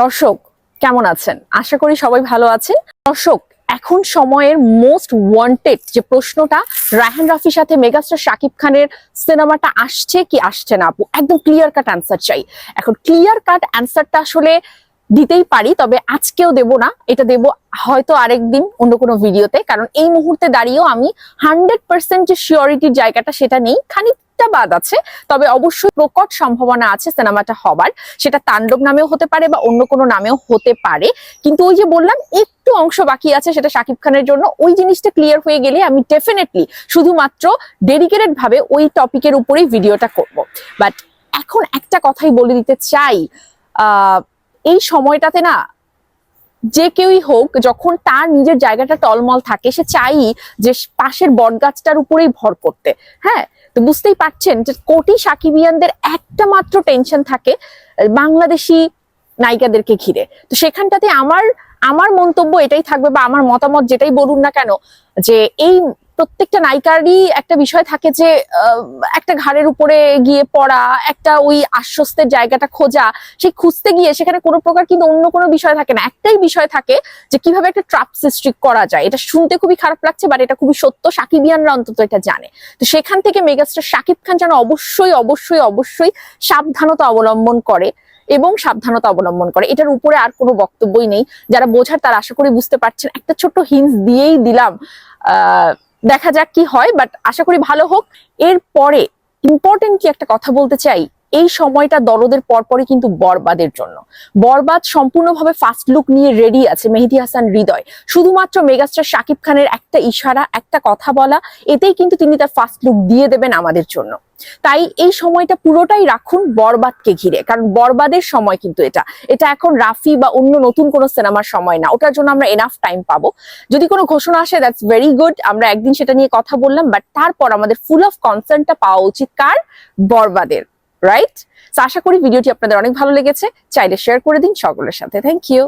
দর্শক, কেমন আছেন? আশা করি সবাই ভালো আছেন দর্শক, এখন সময়ের মোস্ট ওয়ান্টেড যে প্রশ্নটা, রায়হান রাফির সাথে মেগাস্টার শাকিব খানের সিনেমাটা আসছে কি আসছে না আপু? একদম ক্লিয়ার কাট অ্যান্সার চাই। এখন ক্লিয়ার কাট অ্যান্সারটা আসলে দিতেই পারি, তবে আজকেও দেব না। এটা দেব হয়তো আরেকদিন অন্য কোনো ভিডিওতে, কারণ এই মুহূর্তে দাঁড়িয়েও আমি হান্ড্রেড পার্সেন্ট যে শিওরিটির জায়গাটা সেটা নেই, খানিকটা বাদ আছে। তবে অবশ্যই প্রকট সম্ভাবনা আছে সিনেমাটা হবার। সেটা তাণ্ডব নামেও হতে পারে বা অন্য কোনো নামেও হতে পারে। কিন্তু ওই যে বললাম, একটু অংশ বাকি আছে সেটা শাকিব খানের জন্য। ওই জিনিসটা ক্লিয়ার হয়ে গেলে আমি ডেফিনেটলি শুধুমাত্র ডেডিকেটেড ভাবে ওই টপিকের উপরেই ভিডিওটা করব। বাট এখন একটা কথাই বলে দিতে চাই, আহ এই সময়টাতে না, যে কেউই হোক, যখন তার নিজের জায়গাটা টলমল থাকে, সে চাই যে পাশের বটগাছটার উপরেই ভর করতে। হ্যাঁ? তো বুঝতেই পারছেন যে কোটি সাকিবিয়ানদের একটা মাত্র টেনশন থাকে বাংলাদেশি নায়িকাদেরকে ঘিরে। তো সেখানটাতে আমার আমার মন্তব্য এটাই থাকবে বা আমার মতামত যেটাই বলুন না কেন, যে এই প্রত্যেকটা নায়িকারই একটা বিষয় থাকে যে একটা ঘাড়ের উপরে গিয়ে পড়া, একটা ওই আশ্বস্তের জায়গাটা খোঁজা, সেই খুঁজতে গিয়ে সেখানে কোনো প্রকার কিন্তু অন্য কোনো বিষয় থাকে না। একটাই বিষয় থাকে যে, কীভাবে একটা ট্রাপ সৃষ্টি করা যায়। এটা শুনতে খুবই খারাপ লাগছে বাট এটা খুবই সত্য। সাকিবিয়ানরা অন্তত এটা জানে। তো সেখান থেকে মেগাস্টার শাকিব খান যেন অবশ্যই অবশ্যই অবশ্যই সাবধানতা অবলম্বন করে এবং সাবধানতা অবলম্বন করে। এটার উপরে আর কোনো বক্তব্যই নেই। যারা বোঝার তারা আশা করি বুঝতে পারছেন। একটা ছোট্ট হিন্স দিয়েই দিলাম। আহ দেখা যাক কি হয় বাট আশা করি ভালো হোক। এরপরে ইম্পর্টেন্ট কি একটা কথা বলতে চাই? এই সময়টা দরদের পরপরই কিন্তু বরবাদের জন্য। বরবাদ সম্পূর্ণভাবে ফার্স্ট লুক নিয়ে রেডি আছে মেহেদি হাসান হৃদয়। শুধুমাত্র মেগাস্টার শাকিব খানের একটা ইশারা, একটা কথা বলা, এতেই কিন্তু তিনি তার ফার্স্ট লুক দিয়ে দেবেন আমাদের জন্য। তাই এই সময়টা পুরোটাই রাখুন বরবাদকে ঘিরে, কারণ বরবাদের সময় কিন্তু এটা। এটা এখন রাফি বা অন্য নতুন কোনো সিনেমার সময় না। ওটার জন্য আমরা এনাফ টাইম পাবো। যদি কোনো ঘোষণা আসে দ্যাটস ভেরি গুড আমরা একদিন সেটা নিয়ে কথা বললাম বাট তারপর আমাদের ফুল অফ কনসার্নটা পাওয়া উচিত কার? বরবাদের। রাইট আশা করি ভিডিওটি আপনাদের অনেক ভালো লেগেছে। চাইলে শেয়ার করে দিন সকলের সাথে। Thank you